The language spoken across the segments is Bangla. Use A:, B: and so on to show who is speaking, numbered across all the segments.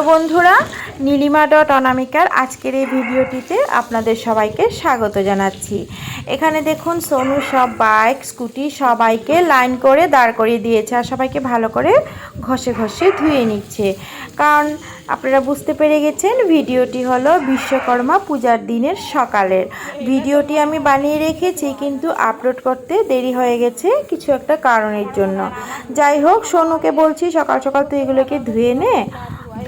A: হ্যালো বন্ধুরা, নীলিমা ডট অনামিকার আজকের এই ভিডিওটিতে আপনাদের সবাইকে স্বাগত জানাচ্ছি। এখানে দেখুন, সোনু সব বাইক, স্কুটি সবাইকে লাইন করে দাঁড় করিয়ে দিয়েছে আর সবাইকে ভালো করে ঘষে ঘষে ধুয়ে নিচ্ছে। কারণ আপনারা বুঝতে পেরে গেছেন, ভিডিওটি হলো বিশ্বকর্মা পূজার দিনের সকালের। ভিডিওটি আমি বানিয়ে রেখেছি, কিন্তু আপলোড করতে দেরি হয়ে গেছে কিছু একটা কারণের জন্য। যাই হোক, সোনুকে বলছি সকাল সকাল তুই এগুলোকে ধুয়ে নে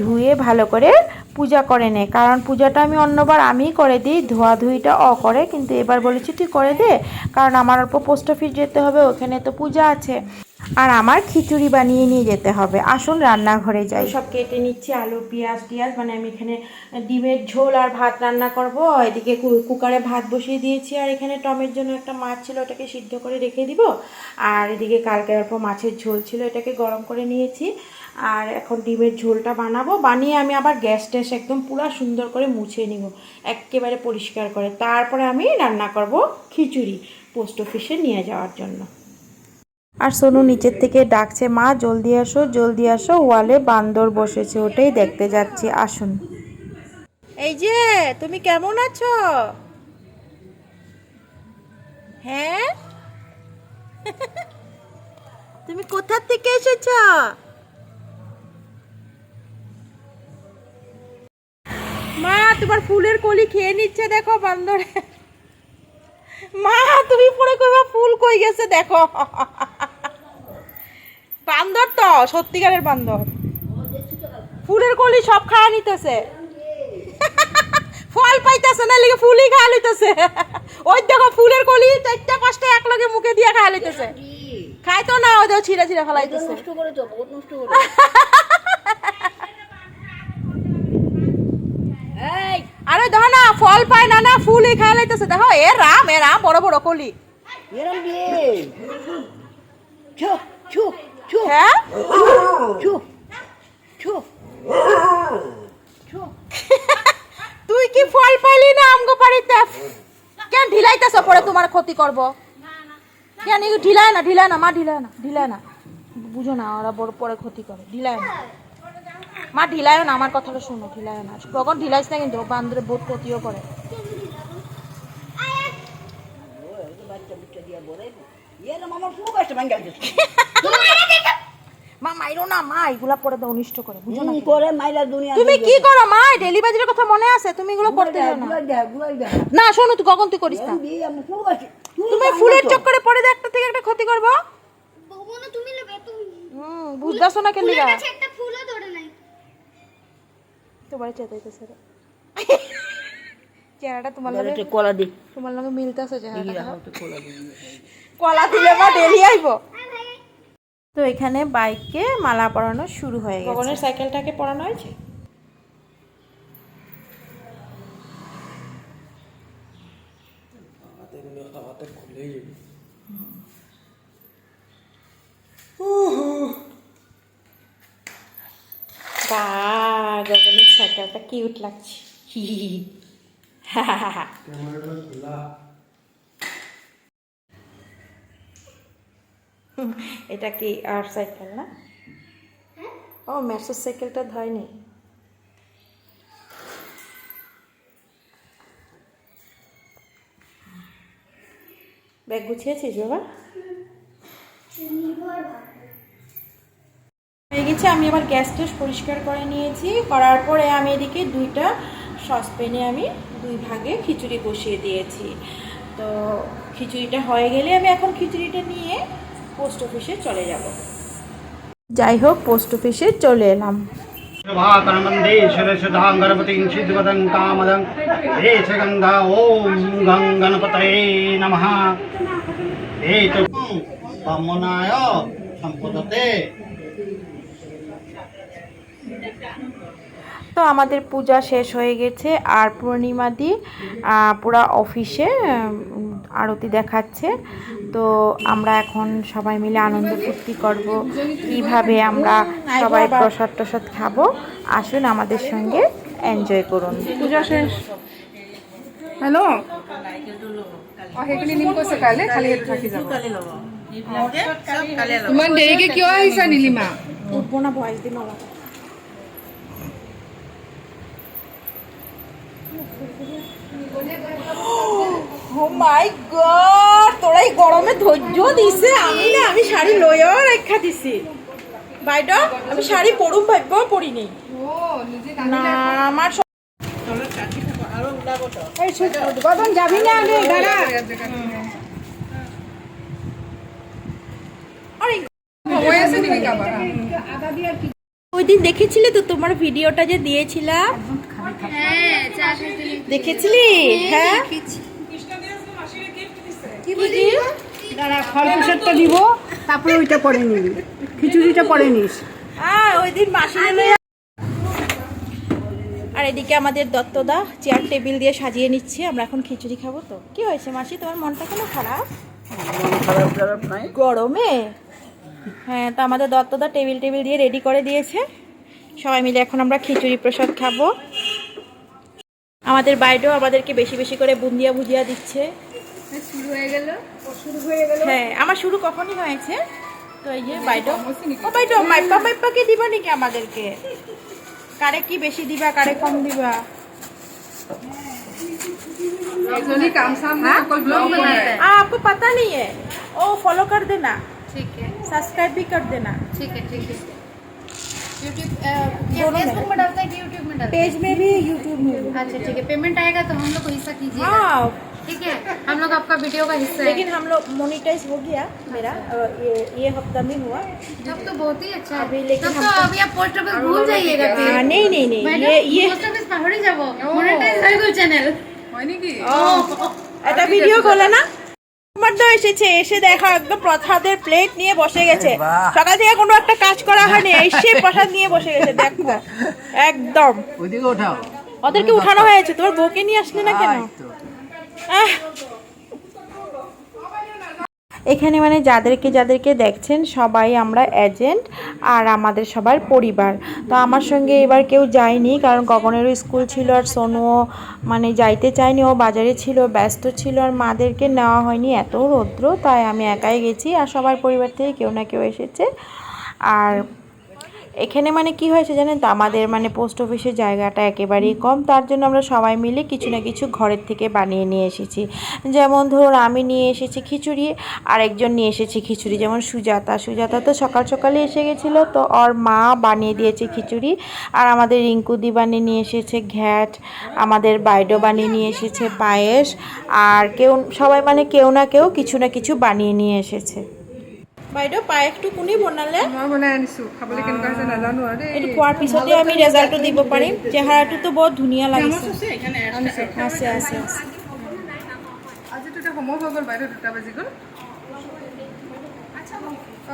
A: ধুয়ে ভালো করে পূজা করে নে। কারণ পূজাটা আমি অন্যবার আমিই করে দিই, ধোয়াধুয়িটা অ করে। কিন্তু এবার বলেছি, তুই করে দে, কারণ আমার অল্প পোস্ট অফিস যেতে হবে, ওখানে তো পূজা আছে। আর আমার খিচুড়ি বানিয়ে নিয়ে যেতে হবে। আসুন রান্নাঘরে যাই। সব কেটে নিচ্ছি, আলু, পেঁয়াজ, টিয়াজ মানে আমি এখানে ডিমের ঝোল আর ভাত রান্না করব। এদিকে কুকারে ভাত বসিয়ে দিয়েছি, আর এখানে টমের জন্য একটা মাছ ছিল, ওটাকে সিদ্ধ করে রেখে দিব। আর এদিকে কালকে অল্প মাছের ঝোল ছিল, এটাকে গরম করে নিয়েছি। আর এখন ডিমের ঝোলটা বানাবো। বানিয়ে আমি আবার গ্যাস ট্যাস একদম পুরো সুন্দর করে মুছে নিব। একেবারে পরিষ্কার করে। তারপরে আমি রান্না করব খিচুড়ি পোস্ট অফিসে নিয়ে যাওয়ার জন্য। আর সোনু নিচের থেকে ডাকছে, মা, জলদি আসো জলদি আসো। ওয়ালে বান্দর বসেছে ওটাই দেখতে যাচ্ছি। আসুন। এই যে, তুমি কেমন আছো? হ্যাঁ? তুমি কোথা থেকে এসেছ? তোমার ফুলের কলি খেয়ে নিচ্ছে, দেখো বান্দরে। মা, তুমি পরে কইবা ফুল কই গেছে, দেখো। বান্দর তো, সত্যিকারের বান্দর। ফুলের কলি সব খাওয়া নিতেছে। ফল পাইতেছে, না লিগে ফুলই খাওয়া লইতেছে। ওই দেখো ফুলের কলি চারটা পাঁচটা এক লগে মুখে দিয়ে খাওয়া লইতেছে। খাই তো না, ওই দেখো ছিঁড়া ছিঁড়া ফেলাইতেছে।
B: নষ্ট করে নষ্ট করে এই
A: আরে দেখো না ফল পায় না না ফুলই খাওয়া লইতেছে দেখো এ রাম এ রাম বড় বড় কলি। হ্যাঁ? তুই কি ফল পাইলি না আমগো বাড়িতে? কেন ঢিলাইতেছ পরে তোমার ক্ষতি করব? কেন ঢিলায় না ঢিলায় না মা ঢিলায় না ঢিলায় না। বুঝো না ওরা বড় পরে ক্ষতি করে ঢিলায় না। মা ঢিলায় না আমার কথাটা শোনো ঢিলায় না। কখন ঢিলাইস না কিন্তু বান্ধরে বহুত ক্ষতিও করে।
B: বাচ্চা বুচ্চা দিয়ে বলে এরম আমার পুরো গাছটা ভাঙ্গা দিচ্ছে
A: মা মাইরো না মা এগুলা পরে তো অনিষ্ট করে বুঝো না
B: করে মাইলা দুনিয়া
A: তুমি কি করো মা ডেলি বাজারের কথা মনে আছে? তুমি এগুলো করতে যাও না। শোনো তুই কখন তুই করিস না। তুমি ফুলের চক্করে পড়ে যে একটা থেকে একটা ক্ষতি করব।
C: ভগবান তুমি নেবে তুমি
A: হুম বুঝতেছো না কেন লিগা?
C: ফুলের কাছে একটা ফুলও ধরে নাই
A: তোমার চেতাইতেছে রে। চেহারাটা তোমার লগে
B: কলা দি।
A: তোমার লগে মিলতেছে চেহারাটা
B: কলা দি
A: কলা দিলে ডেলি আইবো তো এখানে বাইককে মালা পরানো শুরু হয়ে গেছে। ভগবানের সাইকেলটাকে পরানো হয়েছে? বা গগনের সাইকেলটা কিউট লাগছে। এটা কি আর সাইকেল না? ও ম্যাসের সাইকেলটা ধয়নি ব্যাগ গুছিয়েছিস বাবা? হয়ে গেছে আমি আবার গ্যাসটা পরিষ্কার করে নিয়েছি। করার পরে আমি এদিকে দুইটা সসপ্যানে আমি দুই ভাগে খিচুড়ি বসিয়ে দিয়েছি। তো খিচুড়িটা হয়ে গেলে আমি এখন খিচুড়িটা নিয়ে পোস্ট অফিসে চলে যাব। যাই হোক পোস্ট অফিসে চলে এলাম।
D: সম্পদতে
A: তো আমাদের পূজা শেষ হয়ে গেছে আর পূর্ণিমা দি পুরা অফিসে আরতি দেখাচ্ছে। তো আমরা এখন সবাই মিলে আনন্দ ফুর্তি করব কীভাবে আমরা সবাই প্রসাদ টসাদ খাব। আসুন আমাদের সঙ্গে এনজয় করুন।
E: পূজা শেষ। যাব। ইমান দেৰিকে কিয় আহিছা নীলিমা?
A: উঠবো না ভয়েস ও মাই গড তোরা এই গরমে ধৈর্য দিছে? আমি না আমি শাড়ি লইও রেখা দিছি। আমি শাড়ি পরুম পরিনি। না আমার
E: কখন যাবি না
A: ওই দিন দেখেছিলে তো তোমার ভিডিওটা যে দিয়েছিলাম? দেখেছিলি? হ্যাঁ? কি
E: দাঁড়া ফল প্রসাদটা দিব তারপরে ওইটা পরে নিবি। খিচুড়িটা পরে নিস।
A: হ্যাঁ ওই দিন মাসি আর। এদিকে আমাদের দত্তদা চেয়ার টেবিল দিয়ে সাজিয়ে নিচ্ছে আমরা এখন খিচুড়ি খাব তো। কি হয়েছে মাসি? তোমার মনটা কেন খারাপ? গরমে? হ্যাঁ তো আমাদের দত্তদা টেবিল টেবিল দিয়ে রেডি করে দিয়েছে। সবাই মিলে এখন আমরা খিচুড়ি প্রসাদ খাব। আমাদের বাইরেও আমাদেরকে বেশি বেশি করে বুন্দিয়া ভুজিয়া দিচ্ছে
C: শুরু হয়ে গেল
A: হ্যাঁ আমার শুরু কখনই হয়েছে তো এই যে বাইটো ও বাইটো মাইপা মাইপাকে দিবা নাকি আমাদেরকে কারে কি বেশি দিবা কারে কম দিবা
E: একজনই কাম সাম না অকল ব্লগ বানাতে
A: आ, आपको पता नहीं है ओ फॉलो कर देना
C: ठीक है
A: सब्सक्राइब भी कर देना
C: ठीक है ठीक है यूट्यूब
A: दोनों में।
C: फेसबुक में डालता है कि यूट्यूब में डालता
A: पेज में भी यूट्यूब में भी
C: है अच्छा ठीक है पेमेंट आएगा तो हम लोग को हिस्सा कीजिए
A: हाँ
C: ठीक है हम लोग आपका वीडियो का हिस्सा
A: लेकिन हम लोग मोनिटाइज हो गया मेरा अ, ये ये हफ्ता में हुआ
C: है तब तो बहुत ही अच्छा
A: अभी
C: है
A: लेकिन
C: तब तो
A: हमको-
C: अभी आप पोस्ट ऑफिस भूल जाइएगा फिर
A: हाँ, नहीं नहीं नहीं ये ये
C: পোস্ট অফিস পাহড়ে যাব মনিটাইজ হয়ে গেল চ্যানেল
E: হয় নাকি
A: একটা ভিডিও করলে না তোমার এসেছে এসে দেখো একদম প্রসাদের প্লেট নিয়ে বসে গেছে। সকাল থেকে কোনো একটা কাজ করা হয়নি এসে প্রসাদ নিয়ে বসে গেছে দেখো। একদম। ওদেরকে উঠানো হয়েছে তোর বউকে নিয়ে আসলে না কেন? আহ। এখানে মানে যাদেরকে যাদেরকে দেখছেন, সবাই আমরা এজেন্ট আর আমাদের সবার পরিবার। তো আমার সঙ্গে এবার কেউ যায়নি, কারণ গগনেরও স্কুল ছিল আর সোনুও মানে যাইতে চায়নি, ও বাজারে ছিল, ব্যস্ত ছিল আর মাদেরকে নেওয়া হয়নি। এত রৌদ্র, তাই আমি একাই গেছি আর সবার পরিবার থেকে কেউ না কেউ এসেছে। আর এখানে মানে কি হয়েছে জানেন তো? আমাদের মানে পোস্ট অফিসের জায়গাটা একেবারেই কম। তার জন্য আমরা সবাই মিলে কিছু না কিছু ঘরের থেকে বানিয়ে নিয়ে এসেছি। যেমন ধরুন, আমি নিয়ে এসেছি খিচুড়ি আর একজন নিয়ে এসেছি খিচুড়ি। যেমন সুজাতা সুজাতা তো সকাল সকালে এসে গেছিল, তো ওর মা বানিয়ে দিয়েছে খিচুড়ি। আর আমাদের রিঙ্কুদি বানিয়ে নিয়ে এসেছে ঘ্যাট, আমাদের বাইডো বানিয়ে নিয়ে এসেছে পায়েস। আর কেউ, সবাই মানে কেউ না কেউ কিছু না কিছু বানিয়ে নিয়ে এসেছে। বাইদেউ পায়েসটো কোনে বনালে।
E: মই বনাই আনিছো। খাবলৈ কেনেকুৱা হৈছে নাজানো আৰু দেই।
A: এইটো খোৱাৰ পিছতে আমি ৰেজাল্টটো দিব পাৰিম। চেহেৰাটোতো বহুত ধুনীয়া লাগিছে। আছে আছে আছে
E: আজিতো এতিয়া সময় হৈ গ'ল বাইদেউ দুটা বাজি গ'ল।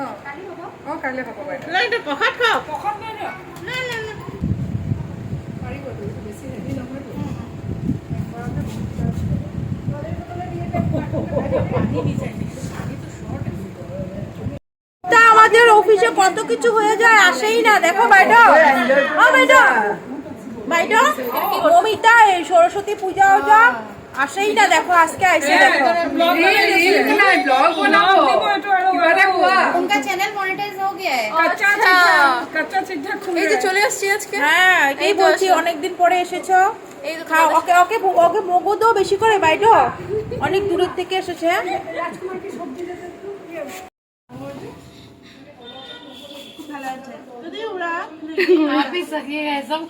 E: অঁ অঁ কাইলৈ হ'ব বাইদেউ।
A: প্ৰসাদ খাওক তা আমাদের অফিসে কত কিছু হয়ে যায় আসেই না দেখো বাইডো ও বাইডো বাইডো মমিতা এই সরস্বতী পূজা ওজা আসেই না দেখো আজকে আইসে দেখো
E: ব্লগ বনাব কিবা এটা কোৱা
C: उनका चैनल मोनेटाइज हो गया है
E: কাচ্চা চিঠা কাচ্চা চিঠা খুলে এই যে চলে আসছি আজকে
A: হ্যাঁ এই বলছি অনেকদিন পরে এসেছো খাও ওকে ওকে ওকে মগু দাও বেশি করে বাইডো অনেক দূরের থেকে এসেছে যদি ওরা
C: आप ही सकिएगा सब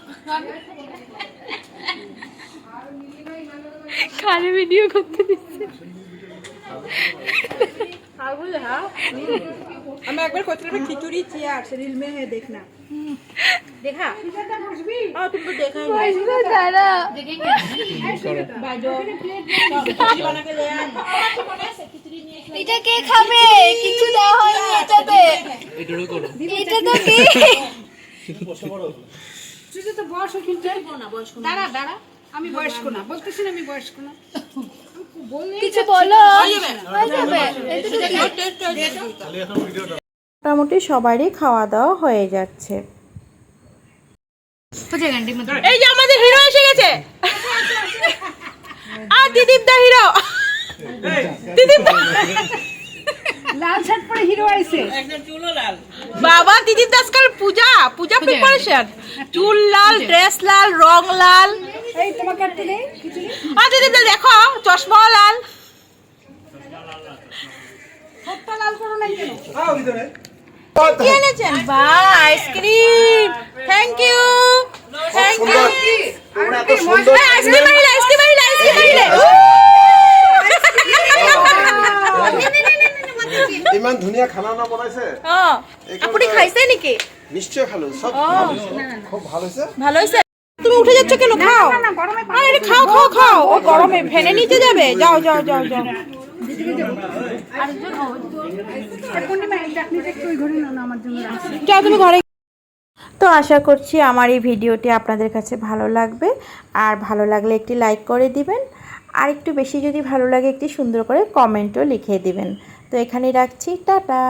F: খালি ভিডিও করতে দিচ্ছে
A: पागल है हाँ? हमें एक बार कोचर में खिचड़ी चिया रील में है देखना देखा हाँ तुम तो देखा ही नहीं
F: দাঁড়া
C: देखेंगे
A: बाजो खिचड़ी बना के ले आए
F: এটা কে খাবে? কিছু দেওয়া হয়নি এটাতে। এটা কি? তো
A: মোটামুটি সবারই খাওয়া দাওয়া হয়ে যাচ্ছে। আমাদের হিরো এসে গেছে। আর দিদীপ দা হিরো।
E: লাল শার্ট পরে হিরো আইছে
A: বাবা দিদির আজকাল পূজা পূজা প্রিপারেশন চুল লাল ড্রেস লাল রং লাল।
E: এই তোমাকে
A: আর দিদি দেখো চশমা লাল।
E: লাল করো নাই কেন
A: কি এনেছেন? বা ice cream thank you thank you ice cream আইলে আইসক্রিম আইলে আইসক্রিম আইলে
G: ইমান ধুনীয়া খানা না বনাইছে
A: অ আপুনি খাইছে নেকি?
G: নিশ্চয় ভালো হৈছে। খুব ভালো হৈছে
A: ভালো হয়েছে? তুমি উঠে যাচ্ছ কেন? খাও। আরে খাও খাও খাও। ও গরমে ফেনে নিচে যাবে। যাও যাও যাও যাও।
E: পূর্ণিমা এই চাটনিটা একটু ওই ঘরে নাও না আমার জন্য রাখছি।
A: যাও তুমি ঘরে তো আশা করছি আমার এই ভিডিওটি আপনাদের কাছে ভালো লাগবে। আর ভালো লাগলে একটি লাইক করে দিবেন। আর একটু বেশি যদি ভালো লাগে একটি সুন্দর করে কমেন্টও লিখে দিবেন। তো এখানেই রাখছি। টাটা।